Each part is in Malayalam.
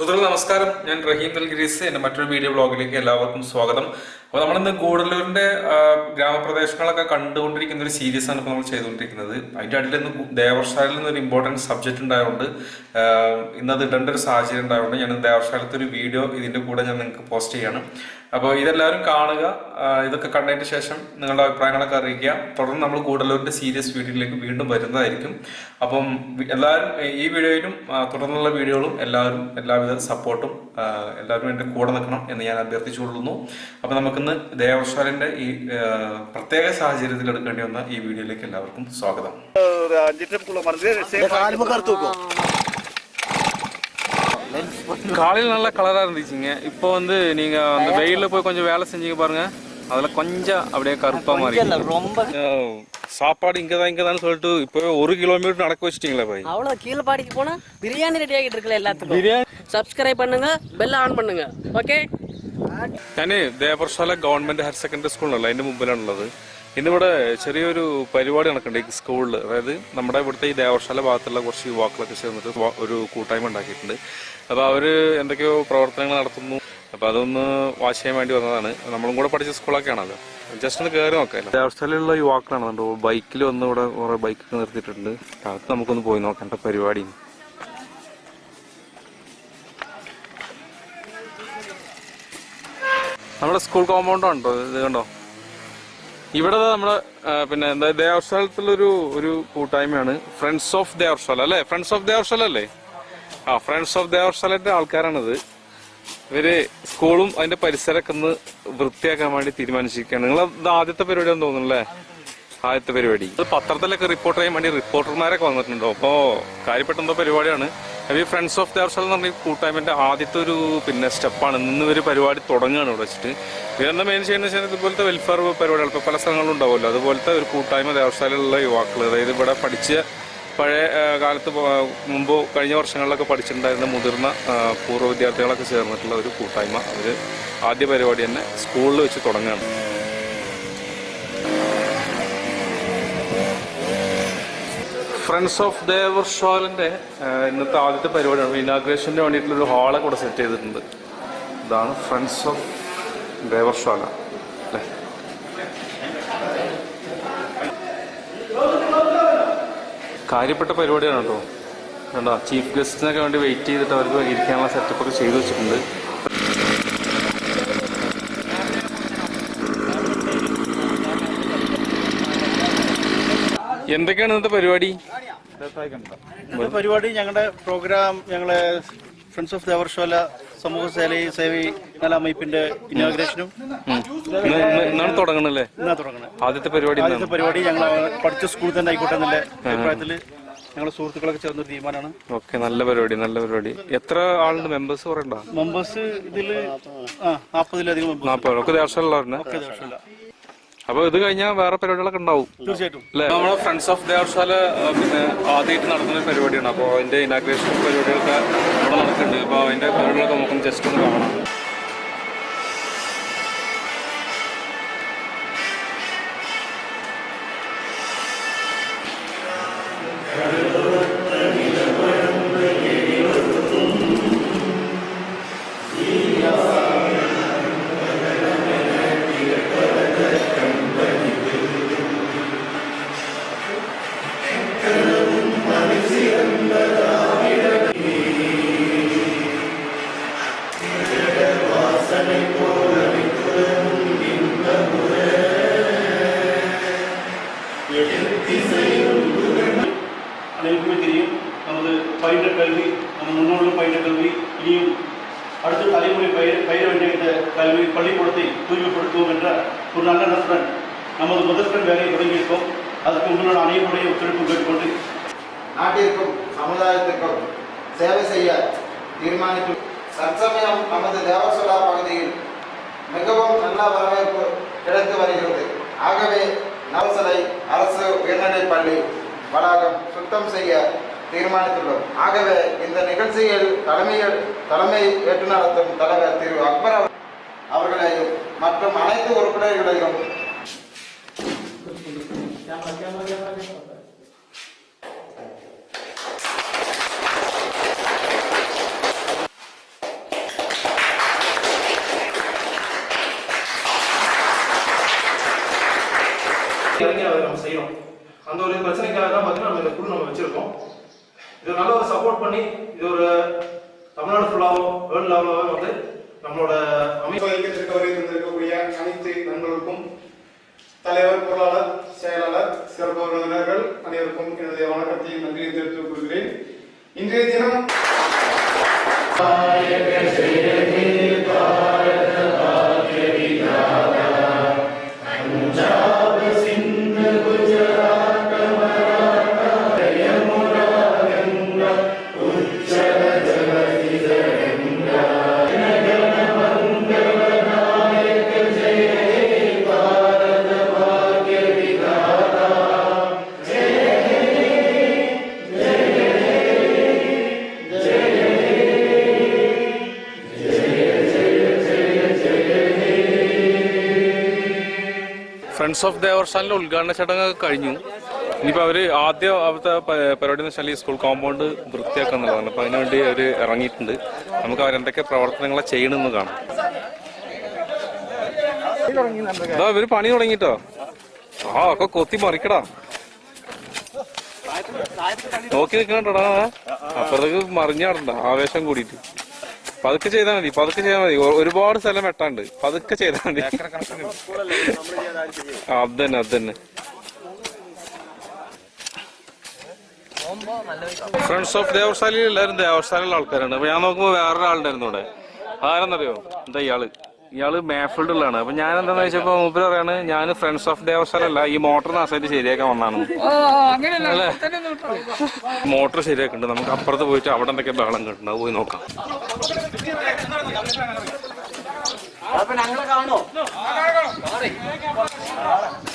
സുഹൃത്തുക്കളെ നമസ്കാരം. ഞാൻ റഹീം ദൽഗിരീസ്. എന്റെ മറ്റൊരു വീഡിയോ ബ്ലോഗിലേക്ക് എല്ലാവർക്കും സ്വാഗതം. അപ്പോൾ നമ്മളിന്ന് ഗൂഡല്ലൂരിന്റെ ഗ്രാമപ്രദേശങ്ങളൊക്കെ കണ്ടുകൊണ്ടിരിക്കുന്ന ഒരു സീരീസ് ആണ് ഇപ്പോൾ നമ്മൾ ചെയ്തുകൊണ്ടിരിക്കുന്നത്. അതിന്റെ അടിയിൽ ഇന്ന് ദേവർഷാലിൽ നിന്ന് ഒരു ഇമ്പോർട്ടന്റ് സബ്ജക്റ്റ് ഉണ്ടായതുകൊണ്ട് ഇന്ന് അത് ഇടേണ്ട ഒരു സാഹചര്യം ഉണ്ടായതുകൊണ്ട് ഞാൻ ദേവർശാലത്തെ ഒരു വീഡിയോ ഇതിന്റെ കൂടെ ഞാൻ നിങ്ങൾക്ക് പോസ്റ്റ് ചെയ്യാണ്. അപ്പോൾ ഇതെല്ലാവരും കാണുക ഇതൊക്കെ കണ്ടതിന് ശേഷം നിങ്ങളുടെ അഭിപ്രായങ്ങളൊക്കെ അറിയിക്കുക. തുടർന്ന് നമ്മൾ കൂടുതലൂരിന്റെ സീരിയസ് വീഡിയോയിലേക്ക് വീണ്ടും വരുന്നതായിരിക്കും. അപ്പം എല്ലാവരും ഈ വീഡിയോയിലും തുടർന്നുള്ള വീഡിയോകളും എല്ലാവരും എല്ലാവിധ സപ്പോർട്ടും എല്ലാവരും എൻ്റെ കൂടെ നിൽക്കണം എന്ന് ഞാൻ അഭ്യർത്ഥിച്ചുകൊള്ളുന്നു അപ്പം നമുക്കിന്ന് ദേവശാലിൻ്റെ ഈ ആ, പ്രത്യേക സാഹചര്യത്തിൽ എടുക്കേണ്ടി വന്ന ഈ വീഡിയോയിലേക്ക് എല്ലാവർക്കും സ്വാഗതം ஒரு அஞ்சு ட்ரிப்புக்குள்ள மருந்து கால் தூக்கும் காலையில் நல்ல கலராக இருந்துச்சுங்க இப்போ வந்து நீங்கள் அந்த வெயிலில் போய் கொஞ்சம் வேலை செஞ்சீங்க பாருங்க அதில் கொஞ்சம் அப்படியே கருப்பாக மாறி இல்ல ரொம்ப சாப்பாடு இங்கே தான் இங்கே தான் சொல்லிட்டு இப்போ ஒரு கிலோமீட்டர் நடக்க வச்சிட்டீங்களா பாய் அவ்வளோ கீழ்பாடிக்கு போனா பிரியாணி ரெடி ஆகிட்டு இருக்குல்ல எல்லாத்துக்கும் சப்ஸ்கிரைப் பண்ணுங்க பெல் ஆன் பண்ணுங்க ஓகே ഞാൻ ദേവർശാല ഗവൺമെന്റ് ഹയർ സെക്കൻഡറി സ്കൂളിലല്ല അതിന്റെ മുമ്പിലാണുള്ളത് ഇന്നിവിടെ ചെറിയൊരു പരിപാടി നടക്കുന്നുണ്ട് ഈ സ്കൂളിൽ അതായത് നമ്മുടെ ഇവിടുത്തെ ഈ ദേവർശാല ഭാഗത്തുള്ള കുറച്ച് യുവാക്കളൊക്കെ ചേർന്നിട്ട് വ- ഒരു കൂട്ടായ്മ ഉണ്ടാക്കിയിട്ടുണ്ട് അപ്പോൾ അവര് എന്തൊക്കെയോ പ്രവർത്തനങ്ങൾ നടത്തുന്നു അപ്പോൾ അതൊന്ന് വാച്ച് ചെയ്യാൻ വേണ്ടി വന്നതാണ് നമ്മളും കൂടെ പഠിച്ച സ്കൂളൊക്കെയാണല്ലോ ജസ്റ്റ് ഒന്ന് കയറി നോക്കാം ദേവർശാലയിലുള്ള യുവാക്കളാണ്. കണ്ടോ ബൈക്കിൽ വന്ന് ഇവിടെ കുറെ ബൈക്ക് നിർത്തിയിട്ടുണ്ട്. അകത്ത് നമുക്കൊന്ന് പോയി നോക്കേണ്ട പരിപാടി. നമ്മുടെ സ്കൂൾ കോമ്പൗണ്ട് ഉണ്ടോ? ഇത് കണ്ടോ? ഇവിടെ നമ്മുടെ പിന്നെ എന്താ ദേവർശാലത്തിലൊരു ഒരു കൂട്ടായ്മയാണ്. ഫ്രണ്ട്സ് ഓഫ് ദേവർശാല അല്ലേ? ഫ്രണ്ട്സ് ഓഫ് ദേവർശാല അല്ലേ? ആ ഫ്രണ്ട്സ് ഓഫ് ദേവർശാലന്റെ ആൾക്കാരാണിത്. ഇവർ സ്കൂളും അതിന്റെ പരിസരമൊക്കെ ഒന്ന് വൃത്തിയാക്കാൻ വേണ്ടി തീരുമാനിച്ചിരിക്കുകയാണ്. നിങ്ങൾ ഇത് ആദ്യത്തെ പരിപാടിയാണെന്ന് തോന്നുന്നല്ലേ? ആദ്യത്തെ പരിപാടി. അത് പത്രത്തിലൊക്കെ റിപ്പോർട്ട് ചെയ്യാൻ വേണ്ടി റിപ്പോർട്ടർമാരൊക്കെ വന്നിട്ടുണ്ടോ? അപ്പോ കാര്യപ്പെട്ട എന്തോ പരിപാടിയാണ്. ഈ ഫ്രണ്ട്സ് ഓഫ് ദേവസ്വൽ എന്ന് പറഞ്ഞ കൂട്ടായ്മന്റെ ആദ്യത്തെ ഒരു പിന്നെ സ്റ്റെപ്പാണ്. ഇന്ന് ഒരു പരിപാടി തുടങ്ങുകയാണ് ഇവിടെ വെച്ചിട്ട്. ഇവരെന്താ മെയിൻ ചെയ്യുന്ന വെച്ചാൽ ഇതുപോലത്തെ വെൽഫെയർ പരിപാടികൾ ഇപ്പൊ പല സ്ഥലങ്ങളിലും ഉണ്ടാവുമല്ലോ. അതുപോലത്തെ ഒരു കൂട്ടായ്മ ദേവർശാലയിലുള്ള യുവാക്കൾ അതായത് ഇവിടെ പഠിച്ച പഴയ കാലത്ത് മുമ്പ് കഴിഞ്ഞ വർഷങ്ങളിലൊക്കെ പഠിച്ചിട്ടുണ്ടായിരുന്ന മുതിർന്ന പൂർവ വിദ്യാർത്ഥികളൊക്കെ ചേർന്നിട്ടുള്ള ഒരു കൂട്ടായ്മ. അവർ ആദ്യ പരിപാടി തന്നെ സ്കൂളിൽ വെച്ച് തുടങ്ങുകയാണ്. ഫ്രണ്ട്സ് ഓഫ് ദേവർ ഷോലിന്റെ ഇന്നത്തെ ആദ്യത്തെ പരിപാടിയാണ്. ഇനാഗ്രേഷന് വേണ്ടിയിട്ടുള്ള ഒരു ഹാളൊക്കെ കൂടെ സെറ്റ് ചെയ്തിട്ടുണ്ട്. ഇതാണ് ഫ്രണ്ട്സ് ഓഫ് ദേവർ ഷോല അല്ലേ? കാര്യപ്പെട്ട പരിപാടിയാണ് കേട്ടോ. കണ്ടോ ചീഫ് ഗസ്റ്റിനൊക്കെ വേണ്ടി വെയിറ്റ് ചെയ്തിട്ട് അവർക്ക് ഇരിക്കാനുള്ള സെറ്റപ്പ് ഒക്കെ ചെയ്തു വെച്ചിട്ടുണ്ട്. എന്തൊക്കെയാണ് ഇന്നത്തെ പരിപാടി? പരിപാടി ഞങ്ങളുടെ പ്രോഗ്രാം ഞങ്ങളെ ഫ്രണ്ട്സ് ഓഫ് ദേവർശാല സമൂഹ സേവി സേവി അമ്മയിപ്പിന്റെ ഇനോഗ്രേഷനും ഇന്ന് ഇന്ന് ഇന്നാണ് തുടങ്ങണല്ലേ? ഇന്നാ തുടങ്ങുന്നത് ആദ്യത്തെ പരിപാടി ആദ്യത്തെ പരിപാടി ഞങ്ങൾ പഠിച്ച സ്കൂളിൽ തന്നെ ആയിക്കോട്ടെ എന്നുള്ള അഭിപ്രായത്തിൽ സുഹൃത്തുക്കളൊക്കെ ചേർന്ന തീരുമാനമാണ് ഓക്കെ നല്ല പരിപാടി നല്ല പരിപാടി. എത്ര ആളുണ്ട്? മെമ്പേഴ്സ് പറയണ്ട മെമ്പേഴ്സ് ഇതിൽ ആ നാൽപ്പതിലധികം മെമ്പേഴ്സ് നാൽപ്പത് ഒക്കെ ദേശമുള്ള അപ്പൊ ഇത് കഴിഞ്ഞാൽ വേറെ പരിപാടികളൊക്കെ ഉണ്ടാവും. തീർച്ചയായിട്ടും. നമ്മുടെ നമ്മളെ ഫ്രണ്ട്സ് ഓഫ് ദേവർശാല പിന്നെ ആദ്യമായിട്ട് നടത്തുന്ന ഒരു പരിപാടിയാണ്. അപ്പോൾ അതിന്റെ ഇനാഗ്രേഷൻ പരിപാടികളൊക്കെ ഇവിടെ നടക്കുന്നുണ്ട്. അപ്പോൾ അതിന്റെ പരിപാടികളൊക്കെ നമുക്ക് ജസ്റ്റ് ഒന്ന് കാണാം நமது முதற்கண் வேலையை தொடங்கியிருக்கோம் அதற்கு உங்களோட அனைவருடைய ஒத்துழைப்பு கேட்டுக்கொண்டு நாட்டிற்கும் சமுதாயத்திற்கும் சேவை செய்ய தீர்மானிக்கும் தற்சமயம் நமது தேவசோலா பகுதியில் மிகவும் நல்ல வரவேற்பு கிடைத்து வருகிறது. ஆகவே நவசலை அரசு உயர்நிலைப் பள்ளி வளாகம் சுத்தம் செய்ய தீர்மானித்துள்ளோம். ஆகவே இந்த நிகழ்ச்சியில் தலைமையில் தலைமை ஏற்று நடத்தும் தலைவர் திரு அக்பர் அவர்களையும் மற்றும் அனைத்து உறுப்பினர்களையும் கேமரா கேமரா நம்ம செய்யணும் அந்த ஒரு பிரச்சனைக்காக தான் பார்த்தீங்கன்னா நம்ம இந்த குழு நம்ம வச்சிருக்கோம். இது நல்ல ஒரு சப்போர்ட் பண்ணி ഫ്രണ്ട്സ് ഓഫ് ദേവർഷാനിലെ ഉദ്ഘാടന ചടങ്ങ് കഴിഞ്ഞു. ഇനിയിപ്പോൾ അവർ ആദ്യം അവിടുത്തെ പരിപാടി എന്ന് വെച്ചാൽ ഈ സ്കൂൾ കോമ്പൗണ്ട് വൃത്തിയാക്കുക എന്നുള്ളതാണ്. അപ്പോൾ അതിനുവേണ്ടി അവർ ഇറങ്ങിയിട്ടുണ്ട്. നമുക്ക് അവരെന്തൊക്കെ പ്രവർത്തനങ്ങളെ ചെയ്യണമെന്ന് കാണാം. അതാ ഇവർ പണി തുടങ്ങിട്ടോ? ആ ഒക്കെ കൊത്തി മറിക്കടാ. നോക്കി നിക്കണോടാ അപ്പുറത്തേക്ക് മറിഞ്ഞാടണ്ട ആവേശം കൂടിയിട്ട്. പതുക്കെ ചെയ്താൽ മതി പതുക്കെ ചെയ്താൽ മതി. ഒരുപാട് സ്ഥലം വെട്ടാണ്ട്. പതുക്കെ ചെയ്താൽ മതി. അത് തന്നെ അത് തന്നെ ഫ്രണ്ട്സ് ഓഫ് ദേവശാലയിൽ എല്ലാവരും ദേവശാലയിലുള്ള ആൾക്കാരാണ്. അപ്പൊ ഞാൻ നോക്കുമ്പോ വേറൊരാളുണ്ടായിരുന്നു ഇവിടെ. ആരെന്നറിയോ? എന്താ ഇയാൾ? ഇയാൾ മാഫിൾഡുള്ളതാണ് അപ്പൊ ഞാൻ എന്താന്ന് വെച്ചപ്പോ മൂപ്പര് പറയാണ് ഞാൻ ഫ്രണ്ട്സ് ഓഫ് ദേവശാല അല്ല ഈ മോട്ടർ നാശമായിട്ട് ശരിയാക്കാൻ വന്നാണ് അല്ലേ? മോട്ടർ ശരിയാക്കുന്നുണ്ട് നമുക്ക് അപ്പുറത്ത് പോയിട്ട് അവിടെ എന്തൊക്കെ ബഹളം കിട്ടുന്നത് പോയി നോക്കാം.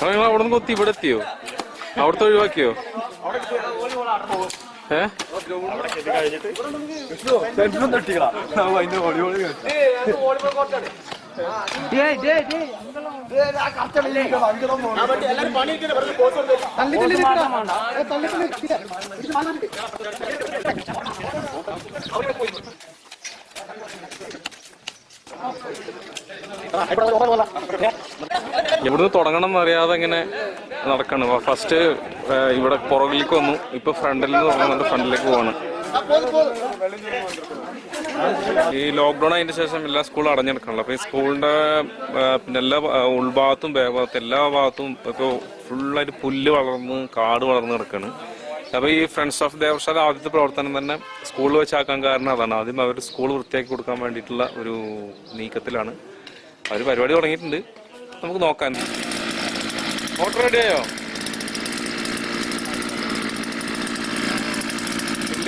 നിങ്ങൾ അവിടെ നിന്ന് കൊത്തി ഇവിടെ എത്തിയോ? അവിടുത്തെ ഒഴിവാക്കിയോ? ഏ? ഇവിടുന്ന് തുടങ്ങണം എന്നറിയാതെ ഇങ്ങനെ നടക്കാണ്. ഫസ്റ്റ് ഇവിടെ പുറകിലേക്ക് വന്നു. ഇപ്പൊ ഫ്രണ്ടിൽ നിന്ന് തുടങ്ങുന്നുണ്ട് ഫ്രണ്ടിലേക്ക് പോവാണ്. ഈ ലോക്ക്ഡൌൺ അതിന്റെ ശേഷം എല്ലാ സ്കൂളും അടഞ്ഞെടുക്കണല്ലോ. അപ്പൊ ഈ സ്കൂളിന്റെ പിന്നെ എല്ലാ ഉൾഭാഗത്തും ബേഭാഗത്തും എല്ലാ ഭാഗത്തും ഇപ്പൊ ഫുള്ളായിട്ട് പുല്ല് വളർന്ന് കാട് വളർന്ന് കിടക്കാണ് അപ്പൊ ഈ ഫ്രണ്ട്സ് ഓഫ് ദേവശാല ആദ്യത്തെ പ്രവർത്തനം തന്നെ സ്കൂളിൽ വെച്ചാക്കാൻ കാരണം അതാണ്. ആദ്യം അവർ സ്കൂൾ വൃത്തിയാക്കി കൊടുക്കാൻ വേണ്ടിയിട്ടുള്ള ഒരു നീക്കത്തിലാണ്. അവർ പരിപാടി തുടങ്ങിയിട്ടുണ്ട്. നമുക്ക് നോക്കാൻ ഓട്ടോ റെഡിയായോ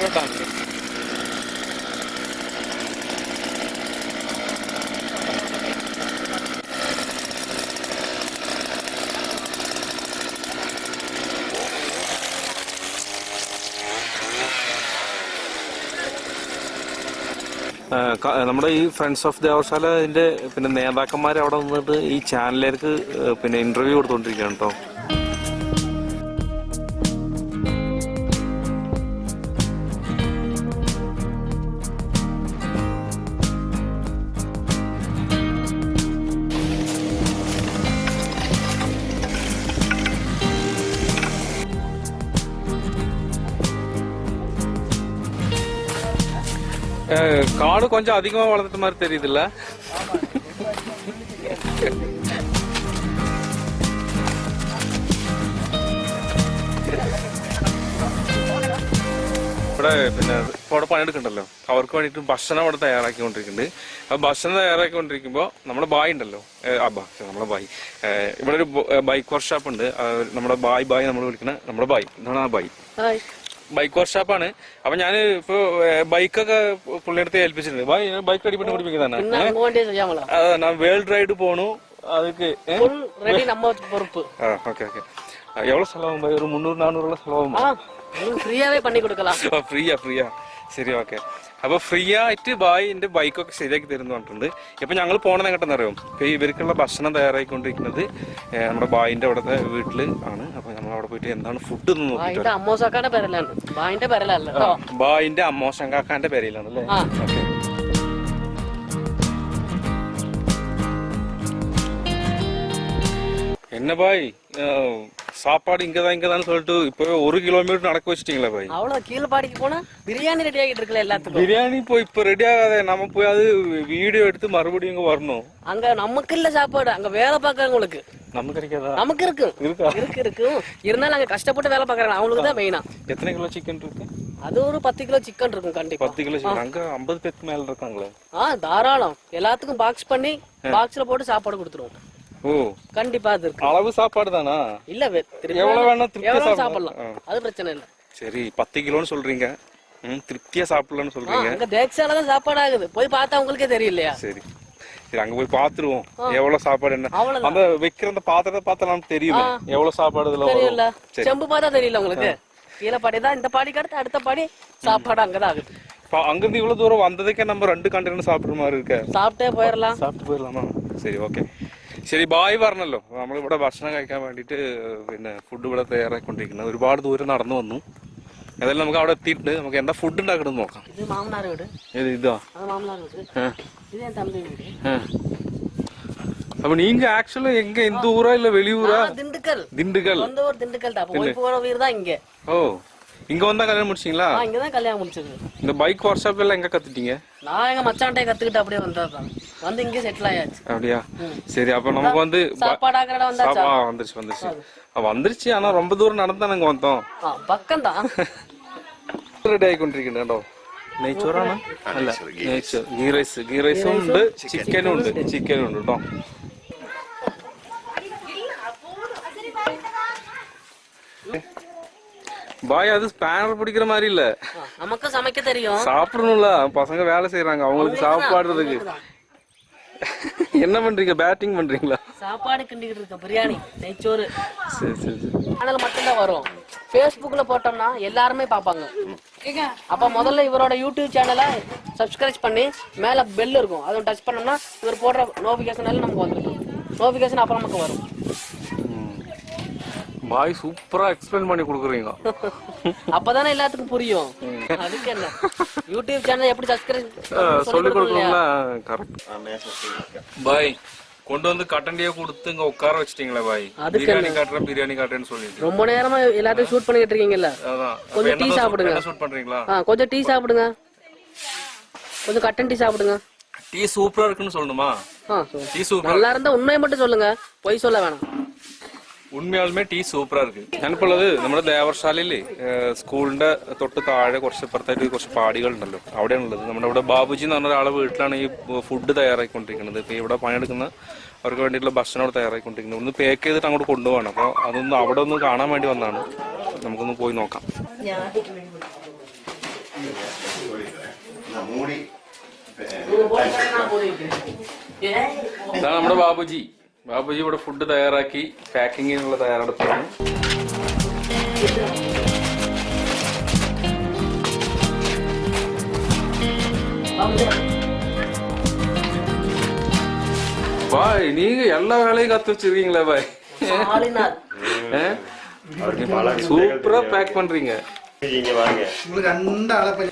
ആ, നമ്മുടെ ഈ ഫ്രണ്ട്സ് ഓഫ് ദേവശാല ഇതിന്റെ പിന്നെ നേതാക്കന്മാർ അവിടെ നിന്നിട്ട് ഈ ചാനലിലേക്ക് പിന്നെ ഇന്റർവ്യൂ കൊടുത്തോണ്ടിരിക്കുകയാണ് കേട്ടോ காடு கொஞ்சம் அதிகமா வளர்த்த மாதிரி தெரியுதுல்ல ഇവിടെ പിന്നെ ഇപ്പൊ അവിടെ പണിയെടുക്കണ്ടല്ലോ അവർക്ക് വേണ്ടിയിട്ട് ഭക്ഷണം അവിടെ തയ്യാറാക്കിക്കൊണ്ടിരിക്കുന്നുണ്ട് ആ ഭക്ഷണം തയ്യാറാക്കിക്കൊണ്ടിരിക്കുമ്പോൾ നമ്മുടെ ബായ് ഉണ്ടല്ലോ ഏ, ആ ബാ നമ്മുടെ ബായ് ഏ, ഇവിടെ ഒരു ബൈക്ക് വർക്ക്ഷോപ്പ് ഉണ്ട് ആ, നമ്മുടെ ബായ് ബായ് നമ്മൾ വിളിക്കുന്ന നമ്മുടെ ബായ് ഇതാണ് ആ ബായ് ഹായ് ബൈക്ക് വർക്ക്ഷോപ്പാണ് അപ്പൊ ഞാൻ ഇപ്പൊ ബൈക്കൊക്കെ പുള്ളിയടുത്ത് ഏൽപ്പിച്ചിട്ടുണ്ട് ബായ് ബൈക്ക് അടിപ്പെട്ട് പിടിപ്പിക്കുന്നതാണ് என்ன அங்க வேண்டிய செய்யாமலா அதான் நான் வேர்ல்ட் ரைடு போகணும் அதுக்கு ஏ? ஃபுல் ரெடி நம்ம பொறுப்பு ஆ ஓகே ஓகே எவ்வளவு செலவாகும் பாய் ஒரு முந்நூறு நானூறுல செலவாகுமா ஆ உங்களுக்கு ஃப்ரீயாவே பண்ணி கொடுக்கலாம் ഫ്രീയാ ഫ്രീയാ ശരി ഓക്കെ അപ്പോൾ ഫ്രീ ആയിട്ട് ബായ് എന്റെ ബൈക്കൊക്കെ ശരിയാക്കി തരുന്നു പറഞ്ഞിട്ടുണ്ട്. ഇപ്പൊ ഞങ്ങൾ പോണത് എങ്ങോട്ടെന്ന് അറിയാം ഇപ്പൊ ഇവർക്കുള്ള ഭക്ഷണം തയ്യാറായിക്കൊണ്ടിരിക്കുന്നത് നമ്മുടെ ബായിന്റെ അവിടുത്തെ വീട്ടിൽ ആണ്. അപ്പോൾ നമ്മൾ അവിടെ പോയിട്ട് എന്താണ് ഫുഡ് എന്ന് ബായിന്റെ ബായിന്റെ അമ്മോശം കാക്കാന്റെ പേരയിലാണ് അല്ലേ? എന്നെ ബായ് சாப்பாடு இங்கதான் இங்கதான் சொல்லிட்டு இப்போ ஒரு கிலோமீட்டர் நடக்க வச்சிட்டீங்களா பாய். அவ்வளவு கீழ்பாடிக்கு போனா பிரியாணி ரெடி ஆகிட்டு இருக்குல்ல எல்லாத்துக்கும். பிரியாணி போய் இப்போ ரெடி ஆகாத நம்ம போய் அது வீடியோ எடுத்து மறுபடியும் இங்க வரணும். அங்க நமக்கு இல்ல சாப்பாடு அங்க வேலை பாக்குறவங்களுக்கு நமக்கு கிடைக்காதா நமக்கு இருக்கு. இருக்கா? இருக்கு இருக்கு. இருந்தாலும் அங்க கஷ்டப்பட்டு வேலை பாக்குறாங்க அவங்களுக்கு தான் மெயினா எத்தனை கிலோ சிக்கன் இருக்கு? அது ஒரு பத்து கிலோ சிக்கன் இருக்கும் கண்டிப்பா. பத்து கிலோ சிக்கன் அங்க ஐம்பது பேருக்கு மேல இருக்காங்களே? ஆ தாராளம். எல்லாத்துக்கும் பாக்ஸ் பண்ணி பாக்ஸ்ல போட்டு சாப்பாடு கொடுத்துருவோம். ஓ. கண்டிப்பா அது இருக்கு. அளவு சாப்பாடு தானா? இல்ல எவ்வளவு வேணா திருப்தியா சாப்பிடலாம். அது பிரச்சனை இல்ல. சரி பத்து கிலோன்னு சொல்றீங்க. ம் திருப்தியா சாப்பிடலன்னு சொல்றீங்க. அங்க தேக்ஸால தான் சாப்பாடு ஆகுது போய் பார்த்தா உங்களுக்கே தெரியலையா? சரி. சரி அங்க போய் பாத்துருவோம் எவ்வளவு சாப்பாடு என்ன? அந்த வைக்கிற அந்த பாத்திரத்தை பார்த்தா நமக்கு தெரியும் எவ்வளவு சாப்பாடு இதுல தெரியல. செம்பு பார்த்தா தெரியல உங்களுக்கு. கீழே பாடி தான் இந்த பாடிக்கு அடுத்து அடுத்த பாடி சாப்பாடு அங்கதான் ஆகுது. இப்போ அங்கிருந்து இவ்வளவு தூரம் வந்ததுக்கே நம்ம ரெண்டு கண்டெய்னர் சாப்பிடுற மாதிரி இருக்க. சாப்பிட்டே போயிடலாம். சாப்பிட்டு போயிடலாமா? சரி ஓகே ശരി ബായ് പറഞ്ഞല്ലോ നമ്മളിവിടെ ഭക്ഷണം കഴിക്കാൻ വേണ്ടിയിട്ട് പിന്നെ ഫുഡ് ഇവിടെ തയ്യാറായിക്കൊണ്ടിരിക്കുന്നത് ഒരുപാട് ദൂരം നടന്നു വന്നു ഏതായാലും നമുക്ക് അവിടെ എത്തിയിട്ടുണ്ട് നമുക്ക് എന്താ ഫുഡ് ഉണ്ടാക്കണമെന്ന് നോക്കാം இது மாமனார் வீடு ഏത് ഇതാ அது மாமனார் வீடு ആ, இது என் தம்பி வீடு ആ. அப்ப நீங்க ஆக்சுவலா எங்க இந்த ஊரா இல்ல வெளியூரா நான் திண்டுக்கல் திண்டுக்கல் சொந்த ஊர் திண்டுக்கல் தான் போய் போற வீடு தான் இங்க ஓ இங்க வந்தா கல்யாணம் முடிச்சிங்களா நான் இங்க தான் கல்யாணம் முடிச்சது இந்த பைக் ஒர்க் ஷாப் எல்லாம் எங்க கத்துட்டீங்க நான் எங்க மச்சான்ட்டே கத்துக்கிட்டு அப்படியே வந்ததுதான் வந்து இங்கே செட்டில் ஆயாச்சு அப்படியா சரி அப்ப நமக்கு வந்து ப- சாப்பாடு ஆக்கிற இடம் வந்தாச்சா சாப்பா வந்துருச்சு வந்துருச்சு ஆ, வந்துருச்சு ஆனா ரொம்ப தூரம் நடந்தானே இங்க வந்தோம் ആ പക്കം താ റെഡി ആയിക്കൊണ്ടിരിക്കുന്നുണ്ട് കേട്ടോ നെയ്ച്ചോറാണ് അല്ല നെയ്ച്ചോർ ഗീ റൈസ് ഗീ റൈസും ഉണ്ട് ചിക്കനും ഉണ്ട് ചിക്കനും ഉണ്ട് കേട്ടോ பாய் அது ஸ்பேனர் பிடிக்கிற மாதிரி இல்ல. நமக்கு சமைக்க தெரியும். சாப்பிடணும்ல பசங்க வேலை செய்யறாங்க அவங்களுக்கு சாப்பாடுறதுக்கு. என்ன பண்றீங்க பேட்டிங் பண்றீங்களா? சாப்பாடு கிண்டிக்கிட்டு இருக்க பிரியாணி நெய்ச்சோறு சரி சரி சேனல் மட்டும்தான் வரும். ஃபேஸ்புக்கில் போட்டோம்னா எல்லாருமே பார்ப்பாங்க. அப்போ முதல்ல இவரோட யூடியூப் சேனலை சப்ஸ்கிரைப் பண்ணி மேலே பெல் இருக்கும். அதை டச் பண்ணோம்னா இவர் போடுற நோட்டிஃபிகேஷன் எல்லாம் நமக்கு வந்துடும் நோட்டிஃபிகேஷன் அப்புறம் நமக்கு வரும். பாய் சூப்பரா எக்ஸ்பிளைன் பண்ணி கொடுக்குறீங்க. அப்பதானே எல்லாத்துக்கும் புரியும். அதுக்கு என்ன? யூடியூப் சேனல் எப்படி சப்ஸ்கிரைப் சொல்லி கொடுக்கணும்ல? கரெக்ட் பாய் கொண்டு வந்து கட்டண்டியே கொடுத்து இங்க உட்கார வச்சிட்டீங்களே பாய். பிரியாணி காட்டுறேன் பிரியாணி காட்டுறேன்னு சொல்லிட்டு. ரொம்ப நேரமா எல்லாத்தையும் ஷூட் பண்ணிட்டு இருக்கீங்கல்ல? கொஞ்சம் டீ சாப்பிடுங்க. ஷூட் பண்றீங்களா? கொஞ்சம் டீ சாப்பிடுங்க. கொஞ்சம் கட்டன் டீ சாப்பிடுங்க. டீ சூப்பரா இருக்குன்னு சொல்லணுமா? சொல்லு. டீ சூப்பரா நல்லா இருந்தா உண்மையை மட்டும் சொல்லுங்க. பொய் சொல்ல വേണം ഉണ്മയാളുമേ ടീ സൂപ്പറാ ഇருக்கு ഞാനിപ്പോൾ നമ്മുടെ ദേവർശാലയിലെ സ്കൂളിന്റെ തൊട്ട് താഴെ കുറച്ച് ഇപ്പുറത്തായിട്ട് കുറച്ച് പാടികൾ ഉണ്ടല്ലോ അവിടെയാണ് ഉള്ളത് നമ്മുടെ ഇവിടെ ബാബുജി എന്ന് പറഞ്ഞ ഒരാളെ വീട്ടിലാണ് ഈ ഫുഡ് തയ്യാറായിക്കൊണ്ടിരിക്കുന്നത്. ഇപ്പൊ ഇവിടെ പണിയെടുക്കുന്ന അവർക്ക് വേണ്ടിയിട്ടുള്ള ഭക്ഷണം അവിടെ തയ്യാറായിക്കൊണ്ടിരിക്കുന്നത് ഒന്ന് പേക്ക് ചെയ്തിട്ട് അങ്ങോട്ട് കൊണ്ടുപോകണം. അപ്പോൾ അതൊന്ന് അവിടെ ഒന്ന് കാണാൻ വേണ്ടി വന്നാണ്. നമുക്കൊന്ന് പോയി നോക്കാം. ഇതാണ് നമ്മുടെ ബാബുജി. ബാബുജി ഇവിടെ ഫുഡ് തയ്യാറാക്കി പാക്കിങ്ങിനുള്ള തയ്യാറെടുപ്പാണ് பாய் நீங்க எல்லா வேலையும் கத்து வச்சிருக்கீங்களே பாய் ஆளினார் சூப்பரா பேக் பண்றீங்க നിങ്ങൾ രണ്ടാളെ പരി-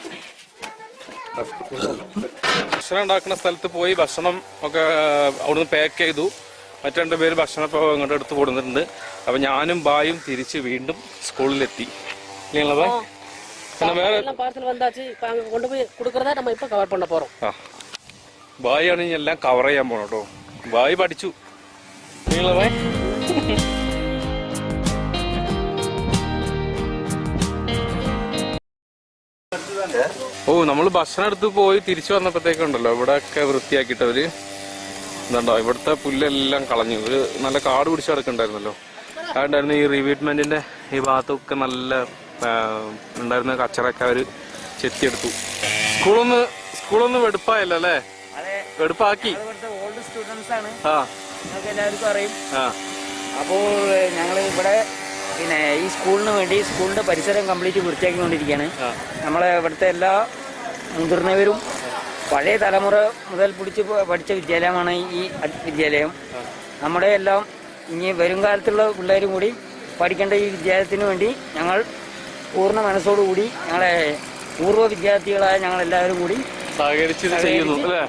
ഭക്ഷണം ഉണ്ടാക്കുന്ന സ്ഥലത്ത് പോയി ഭക്ഷണം ഒക്കെ അവിടുന്ന് പാക്ക് ചെയ്തു മറ്റു രണ്ട് പേര് ഭക്ഷണം ഇപ്പോൾ ഇങ്ങോട്ട് എടുത്ത് കൊടുത്തിട്ടുണ്ട് അപ്പൊ ഞാനും ബായും തിരിച്ച് വീണ്ടും സ്കൂളിലെത്തി இல்லைங்களா பாய் പിന്നെ വേറെ எல்லாம் பார்சல் வந்தாச்சு இப்ப அங்க கொண்டு போய் கொடுக்கறதா நம்ம இப்ப கவர் பண்ண போறோம் ആ ബായി ആണ് ഇനി എല്ലാം കവർ ചെയ്യാൻ പോണം കേട്ടോ ബായി പഠിച്ചു இல்லைங்களா பாய் ഓ നമ്മൾ ഭക്ഷണം എടുത്ത് പോയി തിരിച്ചു വന്നപ്പോഴത്തേക്കുണ്ടല്ലോ ഇവിടെ ഒക്കെ വൃത്തിയാക്കിയിട്ടവര് എന്താണ്ടോ ഇവിടുത്തെ പുല്ലെല്ലാം കളഞ്ഞു. ഒരു നല്ല കാട് പിടിച്ച് കിടക്കുന്നുണ്ടായിരുന്നല്ലോ. അതുണ്ടായിരുന്നു ഈ റീവീറ്റ്മെന്റിന്റെ ഈ ഭാഗത്തൊക്കെ നല്ല ഉണ്ടായിരുന്ന കച്ചറൊക്കെ അവർ ചെത്തിയെടുത്തു. സ്കൂളൊന്ന് സ്കൂളൊന്നും വെടുപ്പായല്ല അല്ലേ? വെടുപ്പാക്കി. അപ്പോ ഓൾഡ് സ്റ്റുഡൻസ് ആണ്. എല്ലാവർക്കും അറിയും. അപ്പോൾ ഞങ്ങൾ ഇവിടെ പിന്നെ ഈ സ്കൂളിന് വേണ്ടി സ്കൂളിന്റെ പരിസരം കംപ്ലീറ്റ് വൃത്തിയാക്കിക്കൊണ്ടിരിക്കുകയാണ്. നമ്മളെ ഇവിടുത്തെ എല്ലാ മുതിർന്നവരും പഴയ തലമുറ മുതൽ പിടിച്ച് പഠിച്ച വിദ്യാലയമാണ് ഈ വിദ്യാലയം. നമ്മുടെ എല്ലാം ഇനി വരും കാലത്തുള്ള പിള്ളേരും കൂടി പഠിക്കേണ്ട ഈ വിദ്യാലയത്തിന് വേണ്ടി ഞങ്ങൾ പൂർണ മനസ്സോടുകൂടി ഞങ്ങളെ പൂർവ വിദ്യാർത്ഥികളായ ഞങ്ങൾ എല്ലാവരും കൂടി സഹകരിച്ച് ചെയ്യുന്നു അല്ലേ?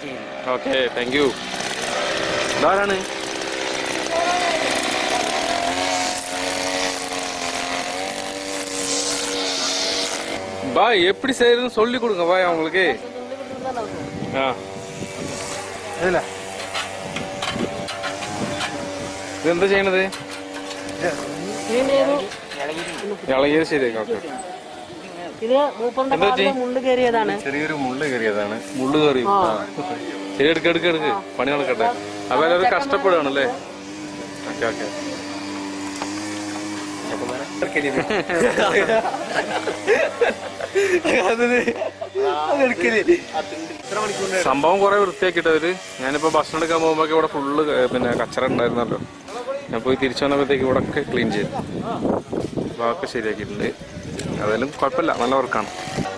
பாய் எப்படி செய்யறதுன்னு சொல்லி கொடுங்க பாய் அவங்களுக்கு ഇതില്ല ഇതെന്താ ചെയ്യണത്? ഇളകിയത് ശരിയാക്കാം ഓക്കെ. ഇത് മൂപ്പറിന്റെ മുള്ളു കയറിയതാണ്. ചെറിയൊരു മുള്ളു കയറിയതാണ്. മുള്ളു കയറി ശരി എടുക്ക എടുക്ക എടുക്ക്. പണി നടക്കട്ടെ. അപ്പൊ എല്ലാവരും കഷ്ടപ്പെടുകയാണല്ലേ? Okay okay. സംഭവം കുറെ വൃത്തിയാക്കിട്ടവര് ഞാനിപ്പോ ഭക്ഷണം എടുക്കാൻ പോകുമ്പോ ഇവിടെ ഫുള്ള് പിന്നെ കച്ചറ ഉണ്ടായിരുന്നല്ലോ. ഞാൻ പോയി തിരിച്ചു വന്നപ്പോഴത്തേക്ക് ഇവിടെ ഒക്കെ ക്ലീൻ ചെയ്തു. ഭാഗമൊക്കെ ശരിയാക്കിയിട്ടുണ്ട്. അതായാലും കുഴപ്പമില്ല നല്ല വർക്കാണ്.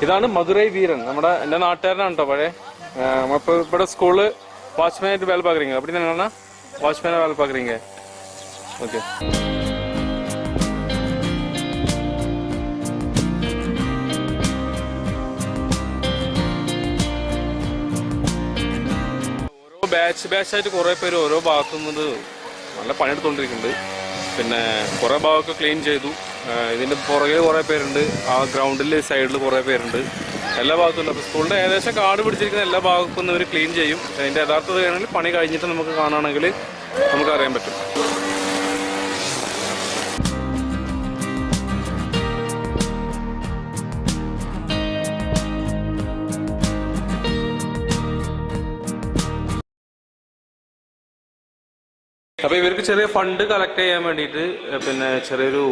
ഇതാണ് മധുരൈ വീരൻ നമ്മുടെ എന്റെ നാട്ടുകാരനാണ് കേട്ടോ പഴയ. നമ്മളിപ്പോൾ ഇവിടെ സ്കൂൾ വാച്ച്മാനായിട്ട് വേല പാക്കുറീങ്ക അപ്പൊ വാച്ച്മാനെ വേല പാക്കുറീങ്ക ഓക്കെ ഓരോ ബാച്ച് ബാച്ചായിട്ട് കുറേ പേര് ഓരോ ഭാഗത്തു നിന്നത് നല്ല പണിയെടുത്തോണ്ടിരിക്കുന്നുണ്ട്. പിന്നെ കുറേ ഭാഗമൊക്കെ ക്ലീൻ ചെയ്തു. ഇതിന്റെ ഇതിന്റെ പുറകെ കുറേ പേരുണ്ട്. ആ ഗ്രൗണ്ടിൽ സൈഡിൽ കുറേ പേരുണ്ട്. എല്ലാ ഭാഗത്തും ഉണ്ട്. അപ്പോൾ സ്കൂളിന്റെ ഏകദേശം കാട് പിടിച്ചിരിക്കുന്ന എല്ലാ ഭാഗത്തും നിന്ന് ഇവർ ക്ലീൻ ചെയ്യും. അതിന്റെ യഥാർത്ഥത ആണെങ്കിൽ പണി കഴിഞ്ഞിട്ട് നമുക്ക് കാണുകയാണെങ്കിൽ നമുക്ക് അറിയാൻ പറ്റും. അപ്പൊ ഇവർക്ക് ചെറിയ ഫണ്ട് കളക്ട് ചെയ്യാൻ വേണ്ടിയിട്ട് പിന്നെ ചെറിയൊരു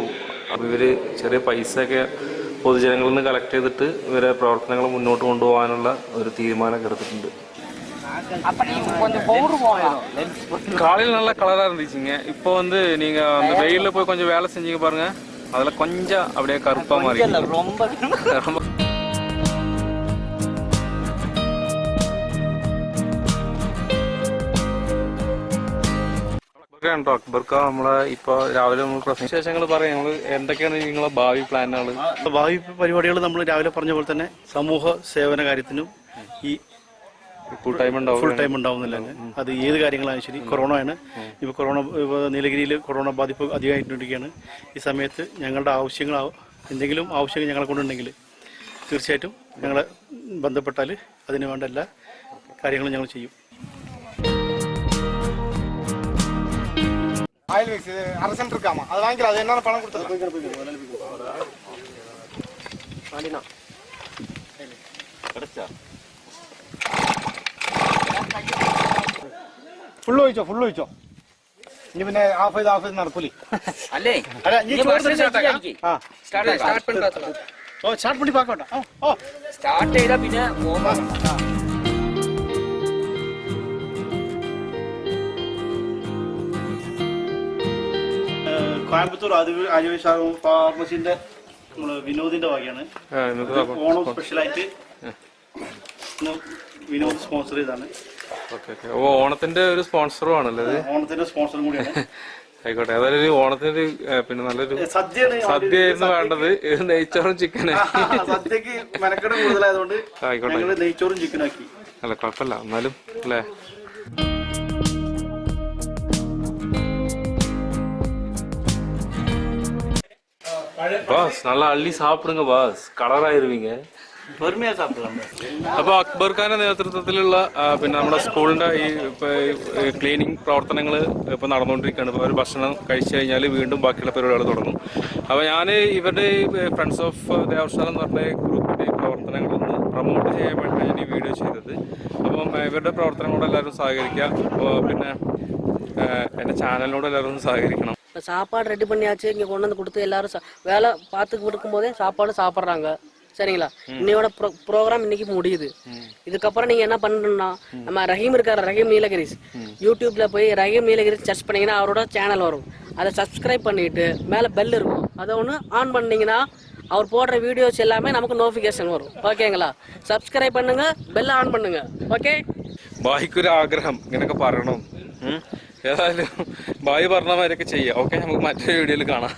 അപ്പൊ ഇവര് ചെറിയ പൈസ ഒക്കെ പൊതുജനങ്ങളിൽ നിന്ന് കളക്ട് ചെയ്തിട്ട് ഇവരെ പ്രവർത്തനങ്ങൾ മുന്നോട്ട് കൊണ്ടുപോകാനുള്ള ഒരു തീരുമാനമൊക്കെ എടുത്തിട്ടുണ്ട് காலையில் நல்லா கலராக இருந்துச்சுங்க இப்போ வந்து நீங்க அந்த வெயில்ல போய் கொஞ்சம் வேலை செஞ்சீங்க பாருங்க அதுல கொஞ்சம் அப்படியே கருப்பா மாறி ரொம்ப ரொம்ப അക്ബർക്കാണ് അക്ബർക്ക നമ്മളെ ഇപ്പൊ രാവിലെ നമ്മൾ വിശേഷങ്ങൾ പറയാം. നമ്മൾ എന്തൊക്കെയാണ് നിങ്ങളെ ഭാവി പ്ലാനുകൾ ഭാവി പരിപാടികൾ നമ്മൾ രാവിലെ പറഞ്ഞ പോലെ തന്നെ സമൂഹ സേവന കാര്യത്തിനും ഈ കൂട്ടായ്മ ഉണ്ടാവും ഫുൾ ടൈം ഉണ്ടാവുന്നില്ല. അത് ഏത് കാര്യങ്ങളാണ് ശരി കൊറോണ ആണ്. ഇപ്പോൾ കൊറോണ നീലഗിരിയിൽ കൊറോണ ബാധിപ്പ് അധികമായിട്ടിരിക്കുകയാണ് ഈ സമയത്ത് ഞങ്ങളുടെ ആവശ്യങ്ങൾ എന്തെങ്കിലും ആവശ്യങ്ങൾ ഞങ്ങളെ കൊണ്ടുണ്ടെങ്കിൽ തീർച്ചയായിട്ടും ഞങ്ങളെ ബന്ധപ്പെട്ടാൽ അതിന് വേണ്ട എല്ലാ കാര്യങ്ങളും ഞങ്ങൾ ചെയ്യും. ஆயில் மிக்ஸ் அரசன் இருக்காமா அது வாங்கிக்கலாம் அது என்னென்ன பணம் கொடுத்துருக்கோம் ഫുള്ള് ഒഴിച്ചോ ഫുള്ള് ഒഴിച്ചോ ഇനി പിന്നെ ഹാഫ് ചെയ്ത് ഹാഫ് ചെയ്ത് നടക്കൂലേ അല്ലേ അല്ല നീ ഇനി ചോറ് ഭക്ഷണം സെറ്റാക്കാം. ശരിയാക്കി. ആ സ്റ്റാർട്ട് ഓ സ്റ്റാർട്ട് പണി പാക്കോട്ടെ ഓ ഓ സ്റ്റാർട്ട് ചെയ്താ പിന്നെ കോയമ്പത്തൂർ ആര്യവൈശാഖം ഫാർമസിന്റെ നമ്മൾ വിനോദിന്റെ വകയാണ്. ഓണം സ്പെഷ്യലായിട്ട് വിനോദ് സ്പോൺസർ ചെയ്താണ് ഓ ഓണത്തിന്റെ ഒരു സ്പോൺസറും ആണല്ലേ ഓണത്തിന്റെ സ്പോൺസർ കൂടിയാണ്. ആയിക്കോട്ടെ. അതായത് ഒരു ഓണത്തിന്റെ പിന്നെ നല്ലൊരു സദ്യ സദ്യയായിരുന്നു വേണ്ടത്. നെയ്ച്ചോറും ചിക്കനും. സദ്യക്ക് മെനക്കെട് കൂടുതലായതുകൊണ്ട് ആയിക്കോട്ടെ. നെയ്ച്ചോറും ചിക്കനും ആക്കി. അല്ല കുഴപ്പമില്ല. എന്നാലും അല്ലേ? பாஸ் நல்லா அள்ளி சாப்பிடுங்க பாஸ் കളറായിരുവീങ്ക പെർമിയ അപ്പോൾ അക്ബർ ഖാന്റെ നേതൃത്വത്തിലുള്ള പിന്നെ നമ്മുടെ സ്കൂളിന്റെ ഈ ക്ലീനിങ് പ്രവർത്തനങ്ങൾ ഇപ്പോൾ നടന്നുകൊണ്ടിരിക്കുകയാണ്. ഇപ്പോൾ അവർ ഭക്ഷണം കഴിച്ചു കഴിഞ്ഞാൽ വീണ്ടും ബാക്കിയുള്ള പരിപാടികൾ തുടങ്ങും. അപ്പോൾ ഞാൻ ഇവരുടെ ഫ്രണ്ട്സ് ഓഫ് ദേവസ്ഥാനം എന്ന് പറഞ്ഞ ഗ്രൂപ്പിന്റെ പ്രവർത്തനങ്ങളൊന്ന് പ്രൊമോട്ട് ചെയ്യാൻ വേണ്ടിയിട്ടാണ് ഞാൻ ഈ വീഡിയോ ചെയ്തത്. അപ്പം ഇവരുടെ പ്രവർത്തനങ്ങളോട് എല്ലാവരും സഹകരിക്കുക. അപ്പോൾ പിന്നെ എന്റെ ചാനലിനോട് എല്ലാവരും സഹകരിക്കണം. இப்போ சாப்பாடு ரெடி பண்ணியாச்சு இங்கே கொண்டு வந்து கொடுத்து எல்லாரும் வேலை பார்த்து கொடுக்கும் போதே சாப்பாடு சாப்பிட்றாங்க. சரிங்களா? இன்னையோட ப்ரோ ப்ரோக்ராம் இன்னைக்கு முடியுது. இதுக்கப்புறம் நீங்க என்ன பண்ணணும்னா நம்ம ரஹீம் இருக்கார் ரஹீம் நீலகிரிஸ். யூடியூப்ல போய் ரஹீம் நீலகிரிஸ் சர்ச் பண்ணீங்கன்னா அவரோட சேனல் வரும். அதை சப்ஸ்கிரைப் பண்ணிட்டு மேலே பெல் இருக்கும். அதை ஒன்று ஆன் பண்ணீங்கன்னா அவர் போடுற வீடியோஸ் எல்லாமே நமக்கு நோட்டிஃபிகேஷன் வரும். ஓகேங்களா? சப்ஸ்கிரைப் பண்ணுங்க பெல் ஆன் பண்ணுங்க. ஓகே? பாய்க்கு ஆகிரகம் எனக்கு பாருணும் ഏതായാലും ഭാവി പറഞ്ഞ മാതിരിയൊക്കെ ചെയ്യാം. ഓക്കെ നമുക്ക് മറ്റൊരു വീഡിയോയിൽ കാണാം.